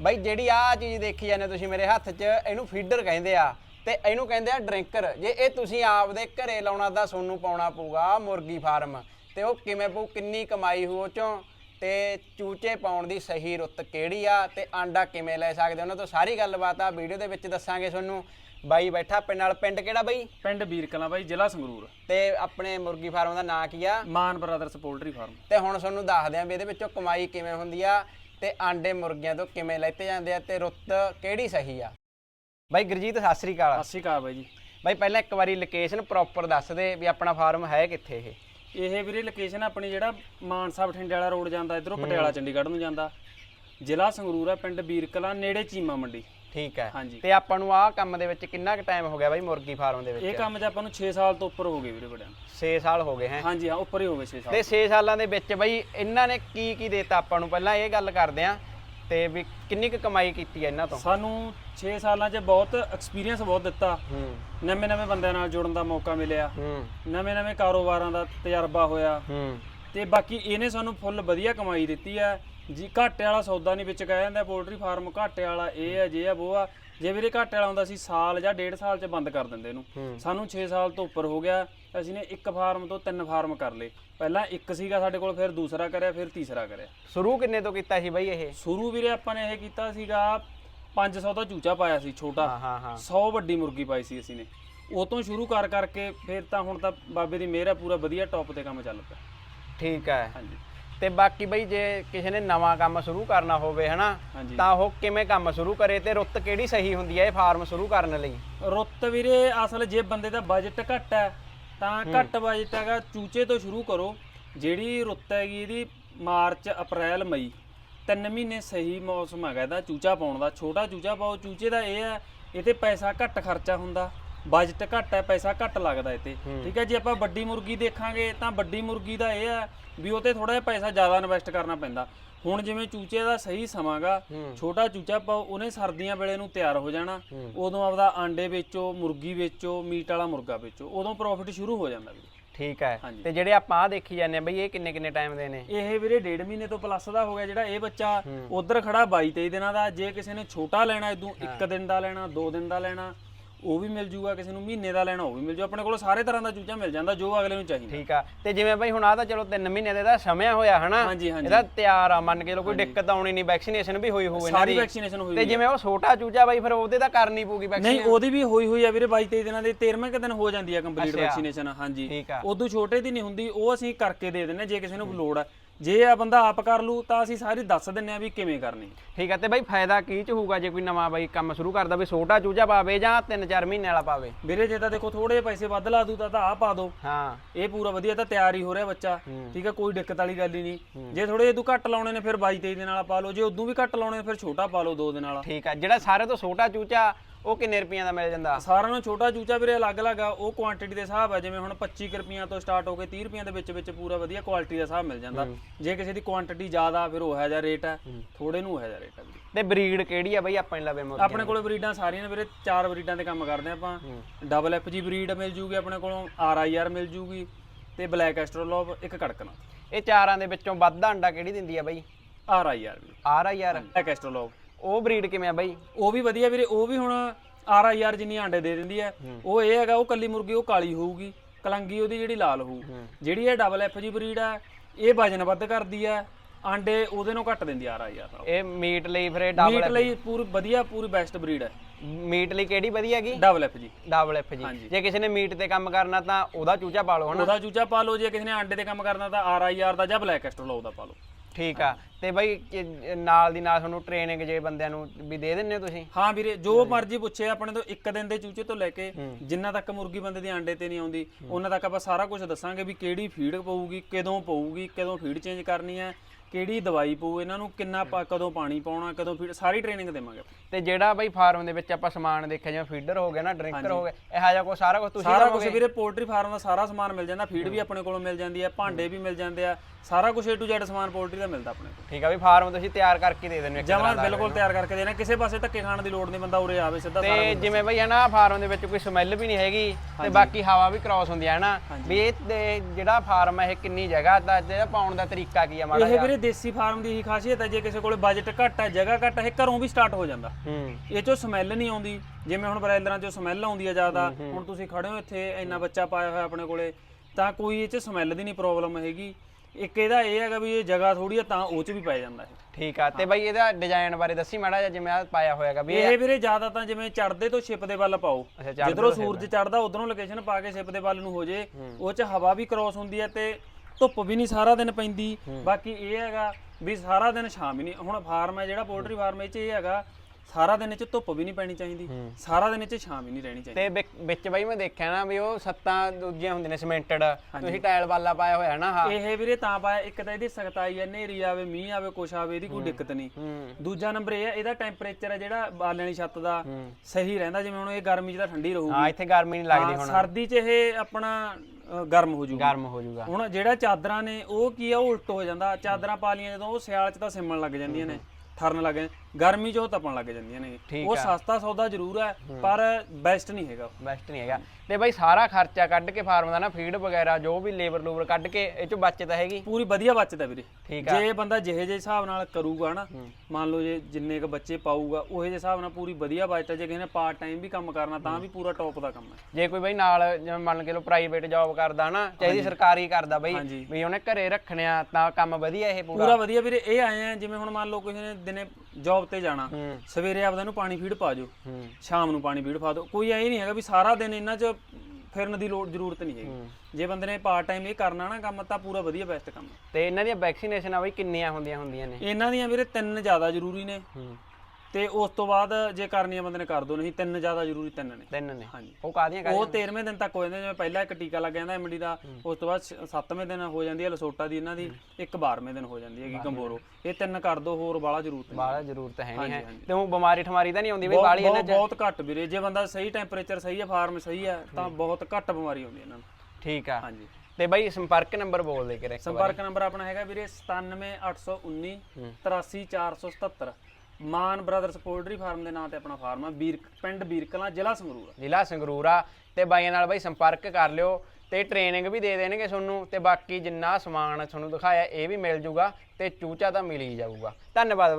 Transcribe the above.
ਬਾਈ ਜਿਹੜੀ ਆ ਚੀਜ਼ ਦੇਖੀ ਜਾਂਦੇ ਤੁਸੀਂ ਮੇਰੇ ਹੱਥ 'ਚ ਇਹਨੂੰ ਫੀਡਰ ਕਹਿੰਦੇ ਆ ਤੇ ਇਹਨੂੰ ਕਹਿੰਦੇ ਆ ਡਰਿੰਕਰ ਜੇ ਇਹ ਤੁਸੀਂ ਆਪਦੇ ਘਰੇ ਲਾਉਣਾ ਤਾਂ ਤੁਹਾਨੂੰ ਪਾਉਣਾ ਪਊਗਾ ਮੁਰਗੀ ਫਾਰਮ ਤੇ ਉਹ ਕਿਵੇਂ ਪਊ ਕਿੰਨੀ ਕਮਾਈ ਹੋ ਉਹ ਚੋਂ? ਤੇ ਚੂਚੇ ਪਾਉਣ ਦੀ ਸਹੀ ਰੁੱਤ ਕਿਹੜੀ ਆ? ਤੇ ਆਂਡਾ ਕਿਵੇਂ ਲੈ ਸਕਦੇ ਉਹਨਾਂ ਤੋਂ ਸਾਰੀ ਗੱਲਬਾਤ ਆ ਵੀਡੀਓ ਦੇ ਵਿੱਚ ਦੱਸਾਂਗੇ ਤੁਹਾਨੂੰ। ਬਾਈ ਬੈਠਾ ਆਪਣੇ ਨਾਲ ਪਿੰਡ ਕਿਹੜਾ ਬਾਈ? ਪਿੰਡ ਬੀਰ ਕਲਾਂ ਬਾਈ ਜ਼ਿਲ੍ਹਾ ਸੰਗਰੂਰ। ਤੇ ਆਪਣੇ ਮੁਰਗੀ ਫਾਰਮ ਦਾ ਨਾਂ ਕੀ ਆ? ਮਾਨ ਬ੍ਰਦਰਸ ਪੋਲਟਰੀ ਫਾਰਮ ਤੇ ਹੁਣ ਤੁਹਾਨੂੰ ਦੱਸਦੇ ਆਂ ਵੀ ਇਹਦੇ ਵਿੱਚੋਂ ਕਮਾਈ ਕਿਵੇਂ ਹੁੰਦੀ ਆ। ਤੇ ਆਂਡੇ ਮੁਰਗੀਆਂ ਤੋਂ ਕਿਵੇਂ ਲੈਤੇ ਜਾਂਦੇ ਆ ਤੇ ਰੁੱਤ ਕਿਹੜੀ ਸਹੀ ਆ? ਬਾਈ ਗੁਰਜੀਤ ਸਤਿ ਸ੍ਰੀ ਅਕਾਲ। ਸਤਿ ਸ਼੍ਰੀ ਅਕਾਲ ਬਾਈ ਜੀ। ਬਾਈ ਪਹਿਲਾਂ ਇੱਕ ਵਾਰੀ ਲੋਕੇਸ਼ਨ ਪ੍ਰੋਪਰ ਦੱਸ ਦੇ ਵੀ ਆਪਣਾ ਫਾਰਮ ਹੈ ਕਿੱਥੇ ਇਹ? ਇਹ ਵੀਰੇ ਲੋਕੇਸ਼ਨ ਆਪਣੀ ਜਿਹੜਾ ਮਾਨਸਾ ਬਠਿੰਡੇ ਵਾਲਾ ਰੋਡ ਜਾਂਦਾ ਇਧਰੋਂ ਪਟਿਆਲਾ ਚੰਡੀਗੜ੍ਹ ਨੂੰ ਜਾਂਦਾ। ਜ਼ਿਲ੍ਹਾ ਸੰਗਰੂਰ ਹੈ ਪਿੰਡ ਬੀਰ ਕਲਾਂ ਨੇੜੇ ਚੀਮਾ ਮੰਡੀ। ਠੀਕ ਹੈ। ਹਾਂਜੀ। ਤੇ ਆਪਾਂ ਨੂੰ ਆਹ ਕੰਮ ਦੇ ਵਿੱਚ ਕਿੰਨਾ ਕੁ ਟਾਈਮ ਹੋ ਗਿਆ ਬਾਈ ਮੁਰਗੀ ਫਾਰਮ ਦੇ ਇਹ ਵਿੱਚ ਕੰਮ 'ਚ ਆਪਾਂ ਨੂੰ 6 ਸਾਲ ਤੋਂ ਉੱਪਰ ਹੋ ਗਏ ਵੀਰੇ ਬੜਿਆਂ ਨੂੰ। 6 ਸਾਲ ਹੋ ਗਏ ਹੈ। ਹਾਂਜੀ ਹਾਂ ਉੱਪਰ ਹੀ ਹੋ ਗਏ 6 ਸਾਲ। ਤੇ 6 ਸਾਲਾਂ ਦੇ ਵਿੱਚ ਬਾਈ ਇਹਨਾਂ ਨੇ ਕੀ ਕੀ ਦੇਤਾ ਆਪਾਂ ਨੂੰ? ਪਹਿਲਾਂ ਇਹ ਗੱਲ ਕਰਦੇ ਆਂ ਤੇ ਵੀ ਕਿੰਨੀ ਕੁ ਕਮਾਈ ਕੀਤੀ ਹੈ ਇਹਨਾਂ ਤੋਂ? ਸਾਨੂੰ 6 ਸਾਲਾਂ 'ਚ ਬਹੁਤ ਐਕਸਪੀਰੀਅੰਸ ਬਹੁਤ ਦਿੱਤਾ। ਹੂੰ। ਨਵੇਂ ਨਵੇਂ ਬੰਦਿਆਂ ਨਾਲ ਜੁੜਨ ਦਾ ਮੌਕਾ ਮਿਲਿਆ। ਹੂੰ। ਨਵੇਂ ਨਵੇਂ ਕਾਰੋਬਾਰਾਂ ਦਾ ਤਜਰਬਾ ਹੋਇਆ। ਹੂੰ। ਤੇ ਬਾਕੀ ਇਹਨੇ ਸਾਨੂੰ ਫੁੱਲ ਵਧੀਆ ਕਮਾਈ ਦਿੱਤੀ ਹੈ ਜੀ ਘਾਟੇ ਵਾਲਾ ਸੌਦਾ ਨਹੀਂ ਵਿੱਚ ਕਹਿ ਜਾਂਦਾ ਪੋਲਟਰੀ ਫਾਰਮ ਘਾਟੇ ਵਾਲਾ ਇਹ ਹੈ ਜੇ ਆ ਉਹ ਆ। ਜੇ ਵੀਰੇ ਘਾਟੇ ਵਾਲਾ ਹੁੰਦਾ ਸੀ ਸਾਲ ਜਾਂ ਡੇਢ ਸਾਲ ਚ ਬੰਦ ਕਰ ਦਿੰਦੇ ਇਹਨੂੰ। ਸਾਨੂੰ 6 ਸਾਲ ਤੋਂ ਉੱਪਰ ਹੋ ਗਿਆ। ਅਸੀਂ ਨੇ ਇੱਕ ਫਾਰਮ ਤੋਂ ਤਿੰਨ ਫਾਰਮ ਕਰ ਲਏ। ਪਹਿਲਾਂ ਇੱਕ ਸੀਗਾ ਸਾਡੇ ਕੋਲ ਫਿਰ ਦੂਸਰਾ ਕਰਿਆ ਫਿਰ ਤੀਸਰਾ ਕਰਿਆ। ਸ਼ੁਰੂ ਕਿੰਨੇ ਤੋਂ ਕੀਤਾ ਸੀ ਬਾਈ ਇਹ? ਸ਼ੁਰੂ ਵੀਰੇ ਆਪਾਂ ਨੇ ਇਹ ਕੀਤਾ ਸੀਗਾ 500 ਦਾ ਚੂਚਾ ਪਾਇਆ ਸੀ ਛੋਟਾ। ਹਾਂ ਹਾਂ ਹਾਂ। 100 ਵੱਡੀ ਮੁਰਗੀ ਪਾਈ ਸੀ ਅਸੀਂ ਨੇ। ਉਹ ਤੋਂ ਸ਼ੁਰੂ ਕਰ ਕਰਕੇ ਫਿਰ ਤਾਂ ਹੁਣ ਤਾਂ ਬਾਬੇ ਦੀ ਮਿਹਰ ਪੂਰਾ ਵਧੀਆ ਟੌਪ ਤੇ ਕੰਮ ਚੱਲ ਪਿਆ। ਠੀਕ ਹੈ। ਹਾਂਜੀ। ਤੇ ਬਾਕੀ ਬਈ ਜੇ ਕਿਸੇ ਨੇ ਨਵਾਂ ਕੰਮ ਸ਼ੁਰੂ ਕਰਨਾ ਹੋਵੇ ਹਨਾ ਹਾਂਜੀ। ਤਾਂ ਉਹ ਕਿਵੇਂ ਕੰਮ ਸ਼ੁਰੂ ਕਰੇ ਤੇ ਰੁੱਤ ਕਿਹੜੀ ਸਹੀ ਹੁੰਦੀ ਹੈ ਇਹ ਫਾਰਮ ਸ਼ੁਰੂ ਕਰਨ ਲਈ? ਰੁੱਤ ਵੀਰੇ ਅਸਲ ਜੇ ਬੰਦੇ ਦਾ ਬਜਟ ਘੱਟ ਹੈ ਤਾਂ ਘੱਟ ਬਜਟ ਹੈਗਾ ਚੂਚੇ ਤੋਂ ਸ਼ੁਰੂ ਕਰੋ। ਜਿਹੜੀ ਰੁੱਤ ਹੈਗੀ ਇਹਦੀ ਮਾਰਚ ਅਪ੍ਰੈਲ ਮਈ ਤਿੰਨ ਮਹੀਨੇ ਸਹੀ ਮੌਸਮ ਹੈਗਾ ਇਹਦਾ ਚੂਚਾ ਪਾਉਣ ਦਾ। ਛੋਟਾ ਚੂਚਾ ਪਾਓ ਚੂਚੇ ਦਾ ਇਹ ਹੈ ਇਹ ਤੇ ਪੈਸਾ ਘੱਟ ਖਰਚਾ ਹੁੰਦਾ। ਬਜਟ ਘੱਟ ਹੈ ਪੈਸਾ ਘੱਟ ਲੱਗਦਾ ਇਹ ਤੇ ਠੀਕ ਹੈ ਜੇ ਆਪਾਂ ਵੱਡੀ ਮੁਰਗੀ ਦੇਖਾਂਗੇ ਤਾਂ ਵੱਡੀ ਮੁਰਗੀ ਦਾ ਇਹ ਹੈ ਵੀ ਉਹ ਤੇ ਥੋੜਾ ਜਿਹਾ ਪੈਸਾ ਜ਼ਿਆਦਾ ਇਨਵੈਸਟ ਕਰਨਾ ਪੈਂਦਾ। ਹੁਣ ਜਿਵੇਂ ਚੂਚੇ ਦਾ ਸਹੀ ਸਮਾਂਗਾ ਛੋਟਾ ਚੂਚਾ ਪਾਓ ਉਹਨੇ ਸਰਦੀਆਂ ਵੇਲੇ ਨੂੰ ਤਿਆਰ ਹੋ ਜਾਣਾ। ਉਦੋਂ ਆਪਦਾ ਆਂਡੇ ਵੇਚੋ ਮੁਰਗੀ ਵੇਚੋ ਮੀਟ ਵਾਲਾ ਮੁਰਗਾ ਵੇਚੋ ਉਦੋਂ ਪ੍ਰੋਫਿਟ ਸ਼ੁਰੂ ਹੋ ਜਾਂਦਾ ਵੀ ਠੀਕ ਹੈ। ਤੇ ਜਿਹੜੇ ਆਪਾਂ ਆ ਦੇਖੀ ਜਾਂਦੇ ਆ ਬਈ ਇਹ ਕਿੰਨੇ ਕਿੰਨੇ ਟਾਈਮ ਦੇ ਨੇ? ਇਹ ਵੀਰੇ ਡੇਢ ਮਹੀਨੇ ਤੋਂ ਪਲੱਸ ਦਾ ਹੋ ਗਿਆ ਜਿਹੜਾ ਇਹ ਬੱਚਾ। ਉਧਰ ਖੜਾ 22 23 ਦਿਨਾਂ ਦਾ। ਜੇ ਕਿਸੇ ਨੇ ਛੋਟਾ ਲੈਣਾ ਇਦੋਂ ਇੱਕ ਦਿਨ ਦਾ ਲੈਣਾ ਦੋ ਦਿਨ ਦਾ ਲੈਣਾ ਉਹ ਵੀ ਮਿਲ ਜੂਗਾ ਕਿਸੇ ਨੂੰ ਮਹੀਨੇ ਦਾ ਲੈਣਾ ਉਹ ਵੀ ਮਿਲ ਜੂ। ਆਪਣੇ ਕੋਲ ਸਾਰੇ ਤਰ੍ਹਾਂ ਦਾ ਚੂਚਾ ਮਿਲ ਜਾਂਦਾ ਜੋ ਅਗਲੇ ਨੂੰ ਚਾਹੀਦਾ। ਠੀਕ ਆ। ਤੇ ਜਿਵੇਂ ਬਈ ਹੁਣ ਆ ਤਾਂ ਚਲੋ 3 ਮਹੀਨੇ ਦੇ ਦਾ ਸਮਿਆ ਹੋਇਆ ਹਨਾ? ਹਾਂਜੀ ਹਾਂਜੀ। ਇਹਦਾ ਤਿਆਰ ਆ ਮੰਨ ਕੇ ਲੋ ਕੋਈ ਦਿੱਕਤ ਆਉਣੀ ਨਹੀਂ ਵੈਕਸੀਨੇਸ਼ਨ ਵੀ ਹੋਈ ਇਹਨਾਂ ਸਾਰੀ ਵੈਕਸੀਨੇਸ਼ਨ ਹੋਈ ਤੇ ਜਿਵੇਂ ਉਹ ਛੋਟਾ ਚੂਚਾ ਬਈ ਫਿਰ ਉਹਦੇ ਤਾਂ ਕਰਨੀ ਪਊਗੀ ਵੈਕਸੀਨ ਨਹੀਂ ਉਹਦੀ ਵੀ ਹੋਈ ਹੋਈ ਆ ਵੀਰੇ 22 23 ਦਿਨਾਂ ਦੇ 13ਵੇਂ ਕੁ ਦਿਨ ਹੋ ਜਾਂਦੀ ਆ ਕੰਪਲੀਟ ਅੱਛਾ। ਵੈਕਸੀਨੇਸ਼ਨ ਹਾਂਜੀ। ਠੀਕ ਆ। ਉਦੋਂ ਛੋਟੇ ਦੀ ਨਹੀਂ ਹੁੰਦੀ ਉਹ ਅਸੀਂ ਕਰਕੇ ਦੇ ਦਿੰਨੇ ਜੇ ਕਿਸੇ ਨੂੰ ਲੋੜ ਆ। ਜੇ ਆ ਬੰਦਾ ਆਪ ਕਰ ਲੂ ਤਾਂ ਅਸੀਂ ਸਾਰੀ ਦੱਸ ਦਿੰਨੇ ਆ ਵੀ ਕਿਵੇਂ ਕਰਨੀ। ਠੀਕ ਆ ਤੇ ਬਈ ਫਾਇਦਾ ਕੀ ਚ ਹੋਊਗਾ ਜੇ ਕੋਈ ਨਵਾਂ ਬਈ ਕੰਮ ਸ਼ੁਰੂ ਕਰਦਾ ਵੀ ਛੋਟਾ ਚੂਚਾ ਪਾਵੇ ਜਾਂ 3-4 ਮਹੀਨੇ ਵਾਲਾ ਪਾਵੇ? ਵੀਰੇ ਜੇ ਤਾਂ ਦੇਖੋ ਥੋੜੇ ਪੈਸੇ ਵੱਧ ਲਾ ਦੂ ਤਾਂ ਤਾਂ ਆ ਪਾ ਦੋ। ਹਾਂ। ਇਹ ਪੂਰਾ ਵਧੀਆ ਤਾਂ ਤਿਆਰ ਹੀ ਹੋ ਰਿਹਾ ਬੱਚਾ। ਠੀਕ ਹੈ ਕੋਈ ਦਿੱਕਤ ਵਾਲੀ ਗੱਲ ਹੀ ਨਹੀਂ। ਜੇ ਥੋੜੇ ਜਿਹੇ ਘੱਟ ਲਾਉਣੇ ਨੇ ਫਿਰ 22 23 ਦਿਨ ਵਾਲਾ ਪਾ ਲਓ। ਜੇ ਉਦੋਂ ਵੀ ਘੱਟ ਲਾਉਣੇ ਨੇ ਫਿਰ ਛੋਟਾ ਪਾ ਲਓ 2 ਦਿਨ ਵਾਲਾ। ਠੀਕ ਆ ਜਿਹੜਾ ਸਾਰੇ ਤੋਂ ਛੋਟਾ ਚੂਚਾ ਉਹ ਕਿੰਨੇ ਰੁਪਈਆਂ ਦਾ ਮਿਲ ਜਾਂਦਾ? ਸਾਰਿਆਂ ਨੂੰ ਛੋਟਾ ਚੂਚਾ ਵੀਰੇ ਅਲੱਗ-ਅਲੱਗ ਆ ਉਹ ਕੁਆਂਟੀਟੀ ਦੇ ਹਿਸਾਬ ਹੈ ਜਿਵੇਂ ਹੁਣ 25 ਰੁਪਈਆਂ ਤੋਂ ਸਟਾਰਟ ਹੋ ਕੇ 30 ਰੁਪਈਆਂ ਦੇ ਵਿੱਚ ਵਿੱਚ ਪੂਰਾ ਵਧੀਆ ਕੁਆਲਿਟੀ ਦਾ ਹਿਸਾਬ ਮਿਲ ਜਾਂਦਾ। ਜੇ ਕਿਸੇ ਦੀ ਕੁਆਂਟੀਟੀ ਜ਼ਿਆਦਾ ਫਿਰ ਉਹ ਹੈ ਜਿਹਾ ਰੇਟ ਹੈ। ਥੋੜੇ ਨੂੰ ਹੈ ਜਿਹਾ ਰੇਟ ਹੈ ਵੀਰੇ। ਤੇ ਬਰੀਡ ਕਿਹੜੀ ਆ ਬਈ? ਆਪਣੇ ਲਵੇ ਮੁਰਗੀ ਆਪਣੇ ਕੋਲ ਬਰੀਡਾਂ ਸਾਰੀਆਂ ਨੇ ਵੀਰੇ ਚਾਰ ਬਰੀਡਾਂ ਤੇ ਕੰਮ ਕਰਦੇ ਆਪਾਂ। ਡਬਲ ਐਫ ਜੀ ਬਰੀਡ ਮਿਲ ਜੂਗੀ ਆਪਣੇ ਕੋਲੋਂ ਆਰ ਆਈ ਆਰ ਮਿਲ ਜੂਗੀ ਤੇ ਬਲੈਕ ਐਸਟਰੋਲੋਬ ਇੱਕ ਕੜਕਣਾ ਇਹ ਚਾਰਾਂ ਦੇ ਵਿੱਚੋਂ ਵੱਧ ਅੰਡਾ ਕਿਹੜੀ ਦਿੰਦੀ ਆ ਬਈ? ਆਰ ਆਈ ਆਰ ਵੀ ਆਰ ਆ ਯਾਰ ਬਲੈਕ ਐਸਟਰੋਲੋਬ ਉਹ ਬਰੀਡ ਕਿਵੇਂ ਆ ਬਈ? ਉਹ ਵੀ ਵਧੀਆ ਵੀਰੇ ਉਹ ਵੀ ਹੁਣ ਆਰ ਆਈ ਆਰ ਜਿੰਨੀ ਆਂਡੇ ਦੇ ਦਿੰਦੀ ਹੈ। ਉਹ ਇਹ ਹੈਗਾ ਉਹ ਕੱਲੀ ਮੁਰਗੀ ਉਹ ਕਾਲੀ ਹੋਊਗੀ ਕਲੰਗੀ ਉਹਦੀ ਜਿਹੜੀ ਲਾਲ ਹੋਊ। ਜਿਹੜੀ ਇਹ ਡਬਲ ਐਫ ਜੀ ਬਰੀਡ ਹੈ ਇਹ ਵਜਨ ਵੱਧ ਕਰਦੀ ਹੈ ਆਂਡੇ ਉਹਦੇ ਨੂੰ ਘੱਟ ਦਿੰਦੀ ਆਰ ਆਈ ਆਰ ਇਹ ਮੀਟ ਲਈ ਫਿਰ ਇਹ ਡਬਲ ਮੀਟ ਲਈ ਪੂਰੀ ਵਧੀਆ ਪੂਰੀ ਬੈਸਟ ਬਰੀਡ ਹੈ ਮੀਟ ਲਈ ਕਿਹੜੀ ਵਧੀਆ ਹੈਗੀ? Double F G. Double F G. ਜੇ ਕਿਸੇ ਨੇ ਮੀਟ ਤੇ ਕੰਮ ਕਰਨਾ ਤਾਂ ਉਹਦਾ ਚੂਚਾ ਪਾ ਲਓ ਹਨਾ? ਉਹਦਾ ਚੂਚਾ ਪਾ ਲਓ ਜੇ ਕਿਸੇ ਨੇ ਆਂਡੇ ਤੇ ਕੰਮ ਕਰਨਾ ਤਾਂ ਆਰ ਆਈ ਆਰ ਦਾ ਜਾਂ ਬਲੈਕ ਐਸਟਰੋਲੋਬ ਦਾ ਪਾ ਲਓ। ਠੀਕ ਆ। ਤੇ ਬਈ ਕਿ- ਨਾਲ ਦੀ ਨਾਲ ਤੁਹਾਨੂੰ ਟ੍ਰੇਨਿੰਗ ਜੇ ਬੰਦਿਆਂ ਨੂੰ ਵੀ ਦੇ ਦਿੰਦੇ ਹੋ ਤੁਸੀਂ? ਹਾਂ ਵੀਰੇ ਜੋ ਮਰਜ਼ੀ ਪੁੱਛੇ ਆਪਣੇ ਤੋਂ ਇੱਕ ਦਿਨ ਦੇ ਚੂਚੇ ਤੋਂ ਲੈ ਕੇ ਜਿੰਨਾ ਤੱਕ ਮੁਰਗੀ ਬੰਦੇ ਦੇ ਆਂਡੇ ਤੇ ਨਹੀਂ ਆਉਂਦੀ ਉਹਨਾਂ ਤੱਕ ਆਪਾਂ ਸਾਰਾ ਕੁਝ ਦੱਸਾਂਗੇ ਵੀ ਕਿਹੜੀ ਫੀਡ ਪਊਗੀ ਕਦੋਂ ਪਊਗੀ ਕਦੋਂ ਫੀਡ ਚੇਂਜ ਕਰਨੀ ਹੈ। ਕਿਹੜੀ ਦਵਾਈ ਪਊ ਇਹਨਾਂ ਨੂੰ ਕਿੰਨਾ ਪਾ- ਕਦੋਂ ਪਾਣੀ ਪਾਉਣਾ ਕਦੋਂ ਫੀਡ ਸਾਰੀ ਟ੍ਰੇਨਿੰਗ ਦੇਵਾਂਗੇ। ਤੇ ਜਿਹੜਾ ਬਈ ਫਾਰਮ ਦੇ ਵਿੱਚ ਆਪਾਂ ਸਮਾਨ ਦੇਖਿਆ ਜਿਵੇਂ ਫੀਡਰ ਹੋ ਗਿਆ ਨਾ ਡਰਿੰਕਰ ਹੋ ਗਿਆ ਇਹੋ ਜਿਹਾ ਕੋ ਸਾਰਾ ਕੁਝ ਤੁਸੀਂ ਸਾਰਾ ਕੁਝ ਵੀਰੇ ਪੋਲਟਰੀ ਫਾਰਮ ਦਾ ਸਾਰਾ ਸਮਾਨ ਮਿਲ ਜਾਂਦਾ ਫੀਡ ਵੀ ਆਪਣੇ ਕੋਲੋਂ ਮਿਲ ਜਾਂਦੀ ਹੈ ਭਾਂਡੇ ਵੀ ਮਿਲ ਜਾਂਦੇ ਆ ਸਾਰਾ ਕੁਝ A to Z ਸਮਾਨ ਪੋਲਟਰੀ ਦਾ ਮਿਲਦਾ ਆਪਣੇ ਕੋਲ। ਠੀਕ ਆ ਵੀ ਫਾਰਮ ਤੁਸੀਂ ਤਿਆਰ ਕਰਕੇ ਦੇ ਦਿੰਦੇ ਹੋ ਜਮਾਂ। ਬਿਲਕੁਲ ਤਿਆਰ ਕਰਕੇ ਦੇਣਾ ਕਿਸੇ ਪਾਸੇ ਧੱਕੇ ਖਾਣ ਦੀ ਲੋੜ ਨਹੀਂ ਬੰਦਾ ਉਰੇ ਆਵੇ ਸਿੱਧਾ ਸਾਰਾ ਤੇ ਜਿਵੇਂ ਬਈ ਹਨਾ ਫਾਰਮ ਦੇ ਵਿੱਚ ਕੋਈ ਸਮੈਲ ਵੀ ਨਹੀਂ ਹੈਗੀ ਤੇ ਬਾਕੀ ਹਵਾ ਵੀ ਕ੍ਰਾਸ ਹੁੰਦੀ ਹੈ ਹਨਾ। ਵੀ ਇਹ ਤੇ ਜਿਹੜਾ ਫਾਰਮ ਹੈ ਇਹ ਕਿੰਨੀ ਜਗ੍ਹਾ ਦਾ ਜਿਹੜਾ ਪਾਉਣ ਦਾ ਤਰੀਕਾ ਕੀ ਆ ਮਾੜਾ ਇਹ ਵੀਰੇ ਦੇਸੀ ਫਾਰਮ ਦੀ ਹੀ ਖਾਸੀਅਤ ਹੈ ਜੇ ਕਿਸੇ ਕੋਲੇ ਬਜਟ ਘੱਟ ਹੈ ਜਗ੍ਹਾ ਘੱਟ ਹੈ ਇਹ ਘਰੋਂ ਵੀ ਸਟਾਰਟ ਹੋ ਜਾਂਦਾ। ਹੂੰ। ਇਹ ਚੋਂ ਸਮੈਲ ਨਹੀਂ ਆਉਂਦੀ। ਜਿਵੇਂ ਹੁਣ ਬਰਾਇਲਰਾਂ ਚੋਂ ਸਮੈਲ ਆਉਂਦੀ ਹੈ ਜ਼ਿਆਦਾ ਹੁਣ ਤੁਸੀਂ ਖੜੇ ਹੋ ਇੱਥੇ ਇੰਨਾ ਬੱਚਾ ਪਾਇਆ ਹੋਇਆ ਆਪਣੇ ਕੋਲੇ ਤਾਂ ਕੋਈ ਇਹ ਚ ਸਮੈਲ ਦੀ ਨਹੀਂ ਪ੍ਰੋਬਲਮ ਹੈਗੀ। ਇੱਕ ਇਹਦਾ ਇਹ ਹੈਗਾ ਵੀ ਇਹ ਜਗ੍ਹਾ ਥੋੜੀ ਹੈ ਤਾਂ ਉਹ ਚ ਵੀ ਪੈ ਜਾਂਦਾ ਇਹ। ਠੀਕ ਆ ਤੇ ਬਾਈ ਇਹਦਾ ਡਿਜ਼ਾਈਨ ਬਾਰੇ ਦੱਸੀ ਮਾੜਾ ਜਿਹਾ ਜਿਵੇਂ ਆ ਪਾਇਆ ਹੋਇਆਗਾ ਵੀ ਇਹ ਵੀਰੇ ਜ਼ਿਆਦਾ ਤਾਂ ਜਿਵੇਂ ਚੜਦੇ ਤੋਂ ਛਿਪ ਦੇ ਵੱਲ ਪਾਓ। ਜਿੱਧਰੋਂ ਸੂਰਜ ਚੜਦਾ ਉਧਰੋਂ ਲੋਕੇਸ਼ਨ ਪਾ ਕੇ ਛਿਪ ਦੇ ਵੱਲ ਨੂੰ ਹੋ ਜੇ। ਉਹ ਚ ਹਵਾ ਵੀ ਕ੍ਰੋਸ ਹੁੰਦੀ ਹੈ ਤੇ ਧੁੱਪ ਵੀ ਨਹੀਂ ਸਾਰਾ ਦਿਨ ਪੈਂਦੀ। ਬਾਕੀ ਇਹ ਹੈਗਾ ਵੀ ਸਾਰਾ ਦਿਨ ਛਾਂ ਵੀ ਨਹੀਂ। ਹੁਣ ਫਾਰਮ ਹੈ ਜਿਹੜਾ ਪੋਲਟਰੀ ਫਾਰਮ ਇਹ ਚ ਇਹ ਹੈਗਾ ਸਾਰਾ ਦਿਨ ਚ ਧੁੱਪ ਵੀ ਨਹੀਂ ਪੈਣੀ ਚਾਹੀਦੀ ਸਾਰਾ ਦਿਨ ਚ ਛਾਂ ਵੀ ਨਹੀਂ ਰਹਿਣੀ ਚਾਹੀਦੀ ਤੇ ਵਿਕ- ਵਿੱਚ ਬਾਈ ਮੈਂ ਦੇਖਿਆ ਨਾ ਵੀ ਉਹ ਸੱਤਾਂ ਦੂਜੀਆਂ ਹੁੰਦੀਆਂ ਨੇ ਸਿਮੈਂਟਡ ਤੁਸੀਂ ਟਾਇਲ ਵਾਲਾ ਪਾਇਆ ਹੋਇਆ ਨਾ ਹਾਂ ਇਹ ਵੀਰੇ ਤਾਂ ਪਾਇਆ ਇੱਕ ਤਾਂ ਇਹਦੀ ਸਖਤਾਈ ਹੈ ਨੇਰੀ ਆਵੇ ਮੀਂਹ ਆਵੇ ਕੁਛ ਆਵੇ ਇਹਦੀ ਕੋਈ ਦਿੱਕਤ ਨਹੀਂ। ਹੂੰ। ਦੂਜਾ ਨੰਬਰ ਇਹ ਹੈ ਇਹਦਾ ਟੈਂਪਰੇਚਰ ਹੈ ਜਿਹੜਾ ਬਾਲਣ ਵਾਲੀ ਛੱਤ ਦਾ ਸਹੀ ਰਹਿੰਦਾ ਜਿਵੇਂ ਹੁਣ ਇਹ ਗਰਮੀ 'ਚ ਤਾਂ ਠੰਡੀ ਰਹੂਗੀ। ਹਾਂ ਇੱਥੇ ਗਰਮੀ ਨਹੀਂ ਲੱਗਦੀ ਹੁਣ। ਸਰਦੀ 'ਚ ਇਹ ਆਪਣਾ ਅ, ਗਰਮ ਹੋ ਜਾਊਗਾ। ਗਰਮ ਹੋ ਜਾਊਗਾ। ਹੁਣ ਜਿਹੜਾ ਚਾਦਰਾਂ ਨੇ ਉਹ ਕੀ ਆ ਉਹ ਉਲਟ ਹੋ ਜਾਂਦਾ। ਚਾਦਰਾਂ ਪਾ ਲੀਆਂ ਜਦੋਂ ਉਹ ਸਿਆਲ 'ਚ ਤਾਂ ਸਿਮਣ ਲੱਗ ਜਾਂਦੀਆਂ ਨੇ ਠਰਨ ਲੱਗ ਗਰਮੀ 'ਚ ਉਹ ਤਪਣ ਲੱਗ ਜਾਂਦੀਆਂ ਨੇ। ਠੀਕ ਉਹ ਸਸਤਾ ਸੌਦਾ ਜ਼ਰੂਰ ਹੈ ਪਰ ਬੈਸਟ ਨਹੀਂ ਹੈਗਾ। ਬੈਸਟ ਨਹੀਂ ਹੈਗਾ। ਤੇ ਬਾਈ ਸਾਰਾ ਖਰਚਾ ਕੱਢ ਕੇ ਫਾਰਮ ਦਾ ਨਾ ਫੀਡ ਵਗੈਰਾ ਜੋ ਵੀ ਲੇਬਰ ਲੂਬਰ ਕੱਢ ਕੇ ਇਹ ਚ ਬਚਤ ਹੈਗੀ? ਪੂਰੀ ਵਧੀਆ ਬਚਤ ਹੈ ਵੀਰੇ। ਠੀਕ ਆ। ਜੇ ਬੰਦਾ ਜਿਹੇ ਜਿਹੇ ਹਿਸਾਬ ਨਾਲ ਕਰੂਗਾ ਨਾ ਮੰਨ ਲਓ ਜੇ ਜਿੰਨੇ ਕ ਬੱਚੇ ਪਾਊਗਾ ਉਹੇ ਜਿਹੇ ਹਿਸਾਬ ਨਾਲ ਪੂਰੀ ਵਧੀਆ ਬਚਤ ਹੈ। ਜੇ ਕਿਸੇ ਨੇ ਪਾਰਟ ਟਾਈਮ ਵੀ ਕੰਮ ਕਰਨਾ ਤਾਂ ਵੀ ਪੂਰਾ ਟੌਪ ਦਾ ਕੰਮ ਹੈ। ਜੇ ਕੋਈ ਬਾਈ ਨਾਲ ਜਿਵੇਂ ਮੰਨ ਕੇ ਲੋ ਪ੍ਰਾਈਵੇਟ ਜੌਬ ਕਰਦਾ ਨਾ ਚਾਹੀਦੀ ਸਰਕਾਰੀ ਕਰਦਾ ਬਾਈ ਹਾਂਜੀ। ਵੀ ਉਹਨੇ ਘਰੇ ਰੱਖਣਿਆ ਤਾਂ ਕੰਮ ਵਧੀਆ ਇਹ ਪੂਰਾ। ਪੂਰਾ ਵਧੀਆ ਵੀਰੇ ਇਹ ਆਏ ਆ ਜਿਵੇਂ ਹੁਣ ਮੰਨ ਲਓ ਕਿਸੇ ਨੇ ਦਿਨੇ ਜੌਬ ਤੇ ਜਾਣਾ। ਹੂੰ। ਸਵੇਰੇ ਆਪਦਾ ਨੂੰ ਪਾਣੀ ਫੀਡ ਪਾ ਜੋ ਹੂੰ। ਸ਼ਾਮ ਨੂੰ ਪਾਣੀ ਫੀਡ ਪਾ ਦਿਓ। ਕੋਈ ਐ ਨਹੀਂ ਹੈਗਾ ਵੀ ਸਾਰਾ ਦਿਨ ਇਹਨਾਂ 'ਚ ਫਿਰਨ ਦੀ ਲੋੜ ਜ਼ਰੂਰਤ ਨਹੀਂ ਹੈਗੀ। ਜੇ ਬੰਦੇ ਨੇ ਪਾਰਟ ਟਾਈਮ ਇਹ ਕਰਨਾ ਨਾ ਕੰਮ ਤਾਂ ਪੂਰਾ ਵਧੀਆ ਬੈਸਟ ਕੰਮ ਹੈ। ਤੇ ਇਹਨਾਂ ਦੀਆਂ ਵੈਕਸੀਨੇਸ਼ਨਾਂ ਬਾਈ ਕਿੰਨੀਆਂ ਹੁੰਦੀਆਂ ਹੁੰਦੀਆਂ ਨੇ? ਇਹਨਾਂ ਦੀਆਂ ਵੀਰੇ ਤਿੰਨ ਜ਼ਿਆਦਾ ਜ਼ਰੂਰੀ ਨੇ। ਹੂੰ। ਤੇ ਉਸ ਤੋਂ ਬਾਅਦ ਜੇ ਕਰਨੀਆਂ ਬੰਦੇ ਨੇ ਕਰ ਦੋ ਨਹੀਂ ਤਿੰਨ ਜ਼ਿਆਦਾ ਜ਼ਰੂਰੀ ਤਿੰਨ ਨੇ। ਤਿੰਨ ਨੇ। ਹਾਂਜੀ। ਉਹ ਕਾਦੀਆਂ ਉਹ 13ਵੇਂ ਦਿਨ ਤੱਕ ਹੋ ਜਾਂਦੇ ਜਿਵੇਂ ਪਹਿਲਾਂ ਇੱਕ ਟੀਕਾ ਲੱਗ ਜਾਂਦਾ ਐਮਡੀ ਦਾ ਉਸ ਤੋਂ ਬਾਅਦ 7ਵੇਂ ਦਿਨ ਹੋ ਜਾਂਦੀ ਹੈ ਲਸੋਟਾ ਦੀ ਇਹਨਾਂ ਦੀ ਇੱਕ 12ਵੇਂ ਦਿਨ ਹੋ ਜਾਂਦੀ ਹੈਗੀ ਗੰਬੋਰੋ ਇਹ ਤਿੰਨ ਕਰ ਦੋ ਹੋਰ ਬਾਲਾ ਜ਼ਰੂਰਤ ਨਹੀਂ। ਬਾਹਲਾ ਜ਼ਰੂਰਤ ਹੈ ਨਹੀਂ ਹੈ। ਤੇ ਉਹ ਬਿਮਾਰੀ ਠਮਾਰੀ ਤਾਂ ਨਹੀਂ ਆਉਂਦੀ ਬਈ ਬਹੁਤ ਬਾਲੀ ਇਹਨਾਂ ਚ ਬਹੁਤ ਘੱਟ ਵੀਰੇ ਜੇ ਬੰਦਾ ਸਹੀ ਟੈਂਪਰੇਚਰ ਸਹੀ ਹੈ ਫਾਰਮ ਸਹੀ ਹੈ ਤਾਂ ਬਹੁਤ ਘੱਟ ਬਿਮਾਰੀ ਆਉਂਦੀ ਇਹਨਾਂ ਨੂੰ। ਠੀਕ ਆ। ਹਾਂਜੀ। ਤੇ ਬਾਈ ਸੰਪਰਕ ਨੰਬਰ ਬੋਲ ਦੇ ਕਿਰੇ ਸੰਪਰਕ ਨੰਬਰ ਆਪਣਾ ਹੈਗਾ ਵੀਰੇ 97819 83477 ਮਾਨ ਬ੍ਰਦਰਸ ਪੋਲਟਰੀ ਫਾਰਮ ਦੇ ਨਾਂ ਤੇ ਆਪਣਾ ਫਾਰਮ ਆ ਬੀਰ ਪਿੰਡ ਬੀਰਕਲਾਂ, ਜ਼ਿਲ੍ਹਾ ਸੰਗਰੂਰ। ਜ਼ਿਲ੍ਹਾ ਸੰਗਰੂਰ ਆ। ਤੇ ਬਾਈਆਂ ਨਾਲ ਬਾਈ ਸੰਪਰਕ ਕਰ ਲਿਓ ਤੇ ਟ੍ਰੇਨਿੰਗ ਵੀ ਦੇ ਦੇਣਗੇ ਤੁਹਾਨੂੰ ਤੇ ਬਾਕੀ ਜਿੰਨਾ ਸਮਾਨ ਤੁਹਾਨੂੰ ਦਿਖਾਇਆ, ਇਹ ਵੀ ਮਿਲ ਜੂਗਾ ਤੇ ਚੂਚਾ ਤਾਂ ਮਿਲ ਹੀ ਜਾਊਗਾ। ਧੰਨਵਾਦ ਬਾਈ।